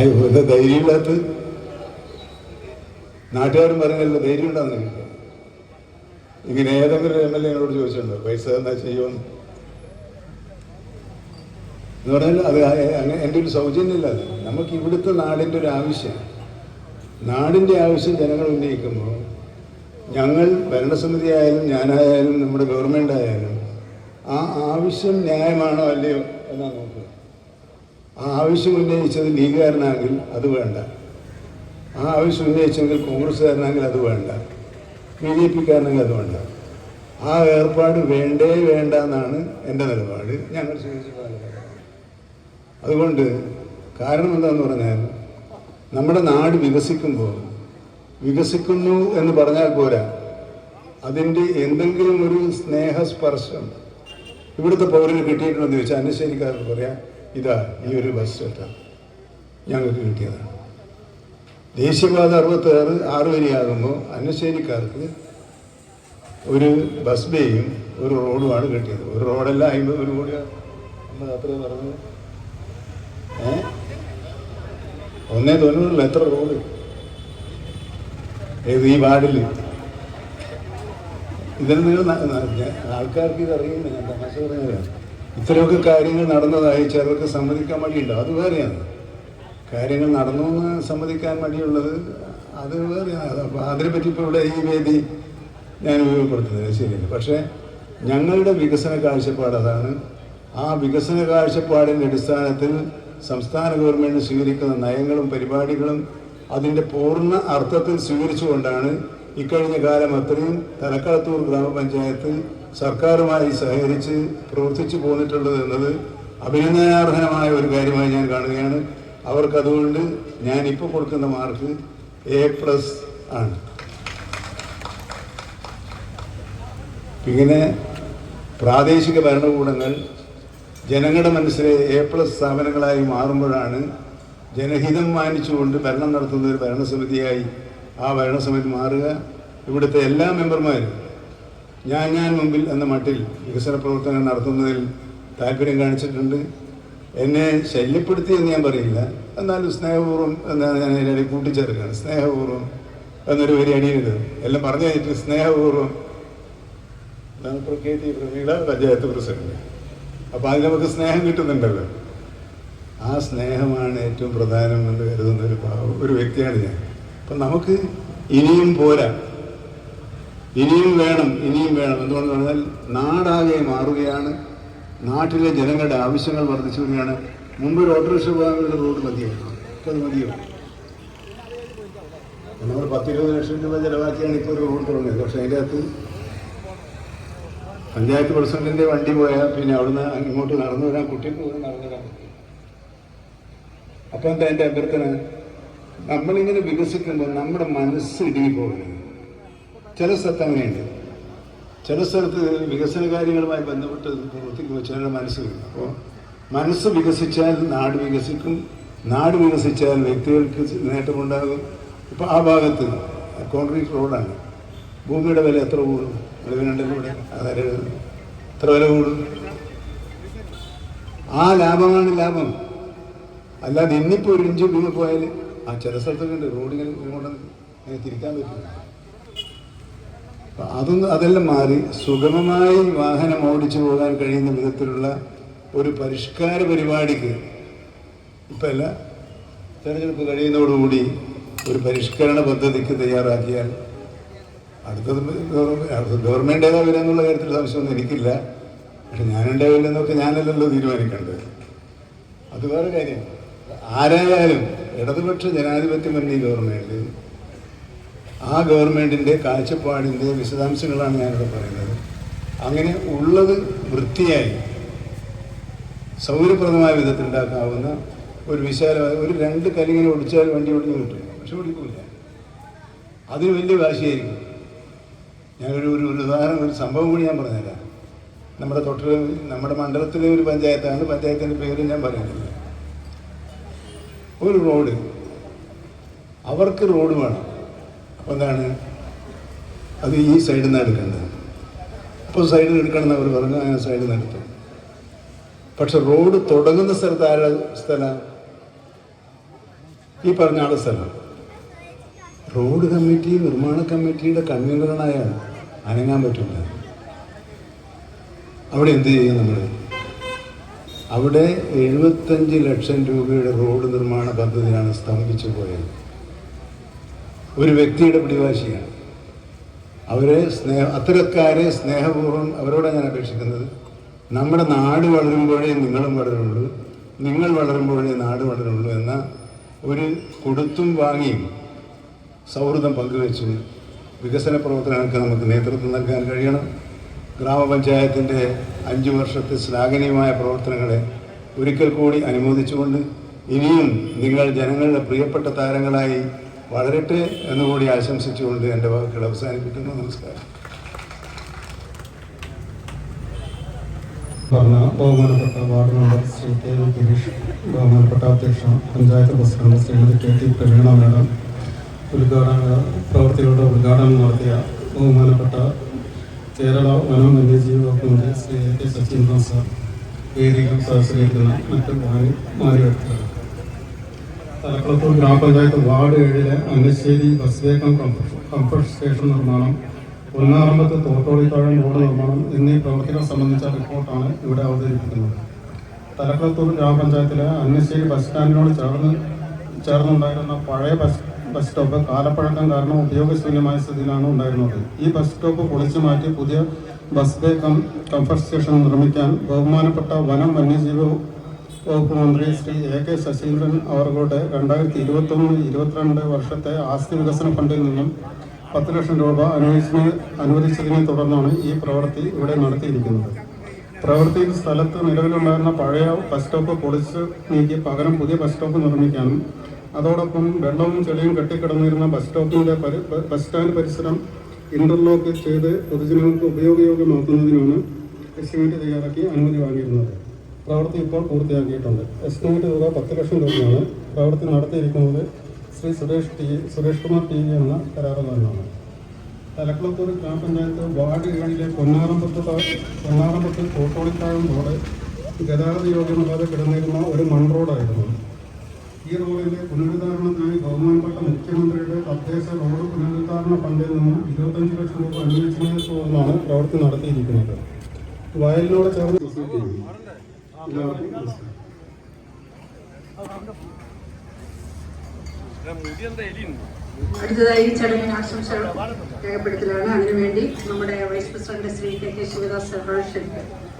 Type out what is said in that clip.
എന്താ ധൈര്യമില്ലാത്ത നാട്ടുകാരും പറഞ്ഞല്ലോ ധൈര്യം ഉണ്ടാകുന്ന ഇങ്ങനെ ഏതെങ്കിലും എം എൽ എങ്ങളോട് ചോദിച്ചിട്ടുണ്ടോ പൈസ എന്നാ ചെയ്യുമെന്ന്. എന്ന് പറഞ്ഞാൽ അത് അങ്ങനെ എന്റെ ഒരു സൗജന്യമില്ല അത്. നമുക്ക് ഇവിടുത്തെ നാടിന്റെ ഒരു ആവശ്യം. നാടിന്റെ ആവശ്യം ജനങ്ങൾ ഉന്നയിക്കുമ്പോൾ ഞങ്ങൾ ഭരണസമിതി ആയാലും ഞാനായാലും നമ്മുടെ ഗവൺമെന്റ് ആയാലും ആ ആവശ്യം ന്യായമാണോ അല്ലയോ എന്നാണ് നോക്കുക. ആ ആവശ്യം ഉന്നയിച്ചത് ലീഗുകാരനാണെങ്കിൽ അത് വേണ്ട. ആ ആവശ്യം ഉന്നയിച്ചെങ്കിൽ കോൺഗ്രസ്സുകാരനാണെങ്കിൽ അത് വേണ്ട. ബി ജെ പിക്കാരനെങ്കിൽ അത് വേണ്ട. ആ ഏർപ്പാട് വേണ്ടേ വേണ്ട എന്നാണ് എന്റെ നിലപാട്. ഞങ്ങൾ സ്വീകരിച്ചിട്ടുള്ള അതുകൊണ്ട് കാരണം എന്താന്ന് പറഞ്ഞാൽ നമ്മുടെ നാട് വികസിക്കുമ്പോൾ വികസിക്കുന്നു എന്ന് പറഞ്ഞാൽ പോരാ. അതിന്റെ എന്തെങ്കിലും ഒരു സ്നേഹസ്പർശം ഇവിടുത്തെ പൗരന് കിട്ടിയിട്ടുണ്ടെന്ന് ചോദിച്ചാൽ അന്നശ്ശേരിക്കാർക്ക് പറയാം. ഇതാ ഈ ഒരു ബസ് സ്റ്റോപ്പാണ് ഞങ്ങൾക്ക് കിട്ടിയതാണ് ദേശീയപാത അറുപത്താറ് ആറ് വരിയാകുമ്പോൾ അന്നശ്ശേരിക്കാർക്ക് ഒരു ബസ് ബേയും ഒരു റോഡുമാണ് കിട്ടിയത്. ഒരു റോഡല്ല അമ്പത് ഒരു കോടി നമ്മൾ അത്രയും പറഞ്ഞത്. ഒന്നേ തൊണ്ണൂറില്ല എത്ര റോഡ് ഏത് ഈ വാർഡിൽ ഇതിൽ നിങ്ങൾ ആൾക്കാർക്ക് ഇത് അറിയുന്നില്ല തമാശ പറയുന്നത് ഇത്രയൊക്കെ കാര്യങ്ങൾ നടന്നതായി ചിലർക്ക് സമ്മതിക്കാൻ മടിയുണ്ട്. അത് വേറെയാണ്. കാര്യങ്ങൾ നടന്നു എന്ന് സമ്മതിക്കാൻ മടിയുള്ളത് അത് വേറെയാണ്. അപ്പോൾ അതിനെപ്പറ്റി ഇപ്പോൾ ഇവിടെ ഈ വേദി ഞാൻ ഉപയോഗപ്പെടുത്തുന്നത്. ശരിയല്ല. പക്ഷേ ഞങ്ങളുടെ വികസന കാഴ്ചപ്പാട് അതാണ്. ആ വികസന കാഴ്ചപ്പാടിന്റെ അടിസ്ഥാനത്തിൽ സംസ്ഥാന ഗവൺമെന്റ് സ്വീകരിക്കുന്ന നയങ്ങളും പരിപാടികളും അതിന്റെ പൂർണ അർത്ഥത്തിൽ സ്വീകരിച്ചുകൊണ്ടാണ് ഇക്കഴിഞ്ഞ കാലം അത്രയും തലക്കളത്തൂർ ഗ്രാമപഞ്ചായത്ത് സർക്കാരുമായി സഹകരിച്ച് പ്രവർത്തിച്ചു പോന്നിട്ടുള്ളത് എന്നത് അഭിനന്ദനാർഹമായ ഒരു കാര്യമായി ഞാൻ കാണുകയാണ്. അവർക്ക് അതുകൊണ്ട് ഞാൻ ഇപ്പോൾ കൊടുക്കുന്ന മാർക്ക് എ പ്ലസ് ആണ്. ഇങ്ങനെ പ്രാദേശിക ഭരണകൂടങ്ങൾ ജനങ്ങളുടെ മനസ്സിലെ എ പ്ലസ് സ്ഥാപനങ്ങളായി മാറുമ്പോഴാണ് ജനഹിതം മാനിച്ചുകൊണ്ട് ഭരണം നടത്തുന്ന ഒരു ഭരണസമിതിയായി ആ ഭരണസമിതി മാറുക. ഇവിടുത്തെ എല്ലാ മെമ്പർമാരും ഞാൻ ഞാൻ മുമ്പിൽ എന്ന മട്ടിൽ വികസന പ്രവർത്തനം നടത്തുന്നതിൽ താല്പര്യം കാണിച്ചിട്ടുണ്ട്. എന്നെ ശല്യപ്പെടുത്തി എന്ന് ഞാൻ പറയില്ല. എന്നാലും സ്നേഹപൂർവം എന്നാണ് ഞാൻ അതിനിടയിൽ കൂട്ടിച്ചേർക്കുകയാണ്. സ്നേഹപൂർവം എന്നൊരു വരി അണിയരുത് എല്ലാം പറഞ്ഞു കഴിഞ്ഞിട്ട് സ്നേഹപൂർവം ടി പ്രമീള പഞ്ചായത്ത് പ്രസിഡന്റ്. അപ്പോൾ അതിൽ നമുക്ക് സ്നേഹം കിട്ടുന്നുണ്ടല്ലോ. ആ സ്നേഹമാണ് ഏറ്റവും പ്രധാനമെന്ന് കരുതുന്ന ഒരു ഒരു വ്യക്തിയാണ് ഞാൻ. അപ്പം നമുക്ക് ഇനിയും പോരാ. ഇനിയും വേണം ഇനിയും വേണം എന്തുകൊണ്ട് പറഞ്ഞാൽ നാടാകെ മാറുകയാണ്. നാട്ടിലെ ജനങ്ങളുടെ ആവശ്യങ്ങൾ വർദ്ധിച്ചു വരികയാണ്. മുമ്പ് ഒരു ഓട്ടോറിക്ഷ പോകാനുള്ള റോഡ് മതിയായിരുന്നു. അത് മതിയോ? നമ്മൾ പത്തിരുപത് ലക്ഷം രൂപ ചിലവാക്കിയാണ് ഇപ്പോൾ ഒരു റോഡ് തുടങ്ങിയത്. പക്ഷെ അതിന്റെ അകത്ത് പഞ്ചായത്ത് പ്രസിഡന്റിന്റെ വണ്ടി പോയാൽ പിന്നെ അവിടുന്ന് ഇങ്ങോട്ട് നടന്നു വരാൻ കുട്ടികൾക്ക് പോലും നടന്നു വരാൻ അപ്പൊ എന്താ എന്റെ അഭ്യർത്ഥന? നമ്മളിങ്ങനെ വികസിക്കുമ്പോൾ നമ്മുടെ മനസ്സ് ഇടുങ്ങി പോകരുത് ചില സ്ഥലത്ത് അങ്ങനെയുണ്ട് ചില സ്ഥലത്ത് വികസന കാര്യങ്ങളുമായി ബന്ധപ്പെട്ട് പ്രവർത്തിക്കുമ്പോൾ ചിലരുടെ മനസ്സ് വരും അപ്പോൾ മനസ്സ് വികസിച്ചാൽ നാട് വികസിക്കും നാട് വികസിച്ചാൽ വ്യക്തികൾക്ക് നേട്ടമുണ്ടാകും. ഇപ്പോൾ ആ ഭാഗത്ത് കോൺക്രീറ്റ് റോഡാണ് ഭൂമിയുടെ വില എത്ര കൂടും? വെളിവിനുണ്ടെങ്കിൽ ഇവിടെ അതായത് എത്ര വില കൂടും? ആ ലാഭമാണ് ലാഭം. അല്ലാതെ ഇന്നിപ്പോൾ ഒരു ഇഞ്ച് ഭൂമി പോയാൽ ആ ചില സ്ഥലത്തൊക്കെ ഉണ്ട്. ഇങ്ങോട്ട് അങ്ങനെ തിരിക്കാൻ പറ്റില്ല അതൊന്നും അതെല്ലാം മാറി സുഗമമായി വാഹനം ഓടിച്ചു പോകാൻ കഴിയുന്ന വിധത്തിലുള്ള ഒരു പരിഷ്കാര പരിപാടിക്ക് ഇപ്പം അല്ല തെരഞ്ഞെടുപ്പ് കഴിയുന്നതോടുകൂടി ഒരു പരിഷ്കരണ പദ്ധതിക്ക് തയ്യാറാക്കിയാൽ അടുത്തത് ഗവൺമെന്റ് വരിക എന്നുള്ള കാര്യത്തിൽ സംശയമൊന്നും എനിക്കില്ല. പക്ഷെ ഞാനുണ്ടാവില്ലെന്നൊക്കെ ഞാനല്ലല്ലോ തീരുമാനിക്കേണ്ടത്. അത് വേറെ കാര്യം. ആരായാലും ഇടതുപക്ഷ ജനാധിപത്യ മുന്നണി ഗവൺമെന്റ് ആ ഗവൺമെന്റിന്റെ കാഴ്ചപ്പാടിന്റെ വിശദാംശങ്ങളാണ് ഞാനിവിടെ പറയുന്നത്. അങ്ങനെ ഉള്ളത് വൃത്തിയായി സൗകര്യപ്രദമായ വിധത്തിൽ ഉണ്ടാക്കാവുന്ന ഒരു വിശാലമായ ഒരു രണ്ട് കലിങ്ങനെ ഒടിച്ചാൽ വണ്ടി ഒടിഞ്ഞു കിട്ടും പക്ഷെ ഒടിക്കില്ല അതിന് വലിയ വാശിയായിരിക്കും. ഞാനൊരു ഒരു ഒരു ഉദാഹരണം ഒരു സംഭവം കൂടി ഞാൻ പറഞ്ഞുതരാം. നമ്മുടെ തൊട്ടിൽ നമ്മുടെ മണ്ഡലത്തിലെ ഒരു പഞ്ചായത്താണ് പഞ്ചായത്തിന്റെ പേര് ഞാൻ പറയുന്നില്ല ഒരു റോഡ്. അവർക്ക് റോഡ് വേണം. അപ്പോൾ എന്താണ്? അത് ഈ സൈഡിൽ നിന്ന് എടുക്കേണ്ടത്. അപ്പോൾ സൈഡിൽ എടുക്കണമെന്ന് അവർ പറഞ്ഞു അങ്ങനെ സൈഡിൽ നിന്ന് എടുത്തു. പക്ഷെ റോഡ് തുടങ്ങുന്ന സ്ഥലത്ത് ആരുടെ സ്ഥലം? ഈ പറഞ്ഞ ആളെ സ്ഥലം. റോഡ് കമ്മിറ്റി നിർമ്മാണ കമ്മിറ്റിയുടെ കൺവീനറായ അനങ്ങാൻ പറ്റില്ല. അവിടെ എന്ത് ചെയ്യും നമ്മൾ അവിടെ എഴുപത്തഞ്ച് ലക്ഷം രൂപയുടെ റോഡ് നിർമ്മാണ പദ്ധതിയാണ് സ്തംഭിച്ചു പോയത്. ഒരു വ്യക്തിയുടെ പിടിവാശിയാണ്. അവരെ സ്നേഹ അത്തരക്കാരെ സ്നേഹപൂർവം അവരോടാണ് ഞാൻ അപേക്ഷിക്കുന്നത്. നമ്മുടെ നാട് വളരുമ്പോഴേ നിങ്ങളും വളരുള്ളൂ നിങ്ങൾ വളരുമ്പോഴേ നാട് വളരുള്ളൂ എന്ന ഒരു കൊടുത്തും വാങ്ങിയും സൗഹൃദം പങ്കുവെച്ച് വികസന പ്രവർത്തനങ്ങൾക്ക് നമുക്ക് നേതൃത്വം നൽകാൻ കഴിയണം. ഗ്രാമപഞ്ചായത്തിന്റെ അഞ്ച് വർഷത്തെ ശ്ലാഘനീയമായ പ്രവർത്തനങ്ങളെ ഒരിക്കൽ കൂടി അനുമോദിച്ചുകൊണ്ട് ഇനിയും നിങ്ങൾ ജനങ്ങളുടെ പ്രിയപ്പെട്ട താരങ്ങളായി വളരട്ടെ എന്നുകൂടി ആശംസിച്ചുകൊണ്ട് എന്റെ വാക്കുകൾ അവസാനിപ്പിക്കുന്നു. നമസ്കാരം. പറഞ്ഞ ബഹുമാനപ്പെട്ട ward member Shri K V Girish ബഹുമാനപ്പെട്ട അധ്യക്ഷ panchayat president Shrimati K T Praveena madam ഉദ്ഘാടന പ്രവൃത്തികളുടെ ഉദ്ഘാടനം നടത്തിയ ബഹുമാനപ്പെട്ട കേരള വനം വന്യജീവി വകുപ്പ് മന്ത്രി Shri A K Saseendran sir വേദിയിൽ സഹകരിക്കുന്ന മറ്റ് വ്യക്തികൾ തലക്കുളത്തൂർ ഗ്രാമപഞ്ചായത്ത് വാർഡ് ഏഴിലെ അന്നശ്ശേരി ബസ് വേഗം കംഫർട്ട് കംഫർട്ട് സ്റ്റേഷൻ നിർമ്മാണം ഒന്നാറമ്പത്ത് തോട്ടോളിത്താഴം റോഡ് നിർമ്മാണം എന്നീ പ്രവൃത്തികൾ സംബന്ധിച്ച റിപ്പോർട്ടാണ് ഇവിടെ അവതരിപ്പിക്കുന്നത്. തലക്കുളത്തൂർ ഗ്രാമപഞ്ചായത്തിലെ അന്നശ്ശേരി ബസ് സ്റ്റാൻഡിനോട് ചേർന്ന് ചേർന്നുണ്ടായിരുന്ന പഴയ ബസ് ബസ് സ്റ്റോപ്പ് കാലപ്പഴക്കം കാരണം ഉപയോഗശൂന്യമായ സ്ഥിതിയിലാണ് ഉണ്ടായിരുന്നത്. ഈ ബസ് സ്റ്റോപ്പ് പൊളിച്ചു മാറ്റി പുതിയ bus bay cum comfort station നിർമ്മിക്കാൻ ബഹുമാനപ്പെട്ട വനം വന്യജീവി വകുപ്പ് മന്ത്രി ശ്രീ എ കെ ശശീന്ദ്രൻ അവരുടെ രണ്ടായിരത്തി ഇരുപത്തൊന്ന് ഇരുപത്തിരണ്ട് വർഷത്തെ ആസ്തി വികസന ഫണ്ടിൽ നിന്നും പത്ത് ലക്ഷം രൂപ അനുവദിച്ചതിനെ അനുവദിച്ചതിനെ തുടർന്നാണ് ഈ പ്രവൃത്തി ഇവിടെ നടത്തിയിരിക്കുന്നത്. പ്രവൃത്തിയിൽ സ്ഥലത്ത് നിലവിലുണ്ടായിരുന്ന പഴയ ബസ് സ്റ്റോപ്പ് പൊളിച്ച് നീക്കി പകരം പുതിയ ബസ് സ്റ്റോപ്പ് നിർമ്മിക്കാനും അതോടൊപ്പം വെള്ളവും ചെളിയും കെട്ടിക്കിടന്നിരുന്ന ബസ് സ്റ്റോപ്പിന്റെ ബസ് സ്റ്റാൻഡ് പരിസരം ഇന്റർലോക്ക് ചെയ്ത് പൊതുജനങ്ങൾക്ക് ഉപയോഗയോഗ്യമാക്കുന്നതിനാണ് എസ്റ്റിമേറ്റ് തയ്യാറാക്കി അനുമതി വാങ്ങിയിരുന്നത്. പ്രവൃത്തി ഇപ്പോൾ പൂർത്തിയാക്കിയിട്ടുണ്ട്. എസ്റ്റിമേറ്റ് തുക പത്ത് ലക്ഷം രൂപയാണ്. പ്രവൃത്തി നടത്തിയിരിക്കുന്നത് ശ്രീ സുരേഷ് ടി സുരേഷ് കുമാർ ടി എന്ന കരാറുകാരനാണ്. തലക്കുളത്തൂർ ഗ്രാമപഞ്ചായത്ത് വാർഡ് ഏഴിലെ പൊന്നാറമ്പത്ത് പൊന്നാറമ്പത്ത് കോട്ടോളിത്താഴം റോഡ് ഗതാഗത യോഗ്യമല്ലാതെ കിടന്നിരുന്ന ഒരു മൺ റോഡായിരുന്നു ഈ റോഡിന്റെ പുനരുദ്ധാരണത്തിനായി ബഹുമാനപ്പെട്ട മുഖ്യമന്ത്രിയുടെ തദ്ദേശ റോഡ് പുനരുദ്ധാരണ ഫണ്ടിൽ നിന്നും ഇരുപത്തഞ്ച് ലക്ഷം രൂപ അനുവദിച്ചതിനെ തുടർന്നാണ് പ്രവൃത്തി നടത്തിയിരിക്കുന്നത്. വയലിനോട് ചേർന്ന് അടുത്തതായി ചടങ്ങിന് ആശംസകൾ രേഖപ്പെടുത്തലാണ്. അതിനുവേണ്ടി നമ്മുടെ vice president Shri K K Sivadas ക്ഷണിക്കുന്നു